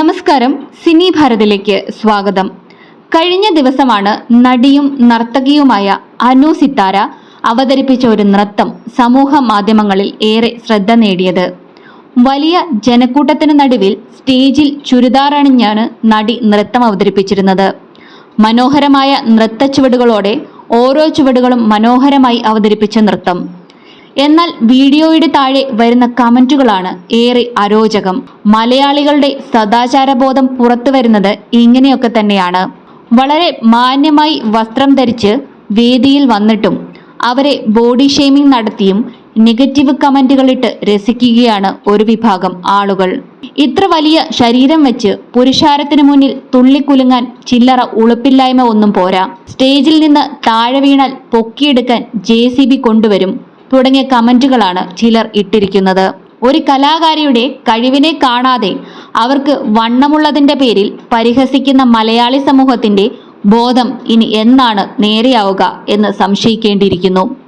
നമസ്കാരം സിനി ഭാരതിലേക്ക് സ്വാഗതം. കഴിഞ്ഞ ദിവസമാണ് നടിയും നർത്തകിയുമായ അനു സിത്താര അവതരിപ്പിച്ച ഒരു നൃത്തം സമൂഹ മാധ്യമങ്ങളിൽ ഏറെ ശ്രദ്ധ നേടിയത്. വലിയ ജനക്കൂട്ടത്തിന് നടുവിൽ സ്റ്റേജിൽ ചുരിദാറണിഞ്ഞാണ് നടി നൃത്തം അവതരിപ്പിച്ചിരുന്നത്. മനോഹരമായ നൃത്ത ചുവടുകളോടെ ഓരോ ചുവടുകളും മനോഹരമായി അവതരിപ്പിച്ച നൃത്തം. എന്നാൽ വീഡിയോയുടെ താഴെ വരുന്ന കമന്റുകളാണ് ഏറെ അരോചകം. മലയാളികളുടെ സദാചാരബോധം പുറത്തു വരുന്നത് ഇങ്ങനെയൊക്കെ തന്നെയാണ്. വളരെ മാന്യമായി വസ്ത്രം ധരിച്ച് വേദിയിൽ വന്നിട്ടും അവരെ ബോഡി ഷെയ്മിംഗ് നടത്തിയും നെഗറ്റീവ് കമന്റുകളിട്ട് രസിക്കുകയാണ് ഒരു വിഭാഗം ആളുകൾ. ഇത്ര വലിയ ശരീരം വെച്ച് പുരുഷാരത്തിന് മുന്നിൽ തുള്ളിക്കുലുങ്ങാൻ ചില്ലറ ഉളുപ്പില്ലായ്മ ഒന്നും പോരാ. സ്റ്റേജിൽ നിന്ന് താഴെ വീണാൽ പൊക്കിയെടുക്കാൻ ജെ കൊണ്ടുവരും. തുടങ്ങിയ കമന്റുകളാണ് ചിലർ ഇട്ടിരിക്കുന്നത്. ഒരു കലാകാരിയുടെ കഴിവിനെ കാണാതെ അവർക്ക് വണ്ണമുള്ളതിന്റെ പേരിൽ പരിഹസിക്കുന്ന മലയാളി സമൂഹത്തിന്റെ ബോധം ഇനി എന്നാണ് നേരെയാവുക എന്ന് സംശയിക്കേണ്ടിയിരിക്കുന്നു.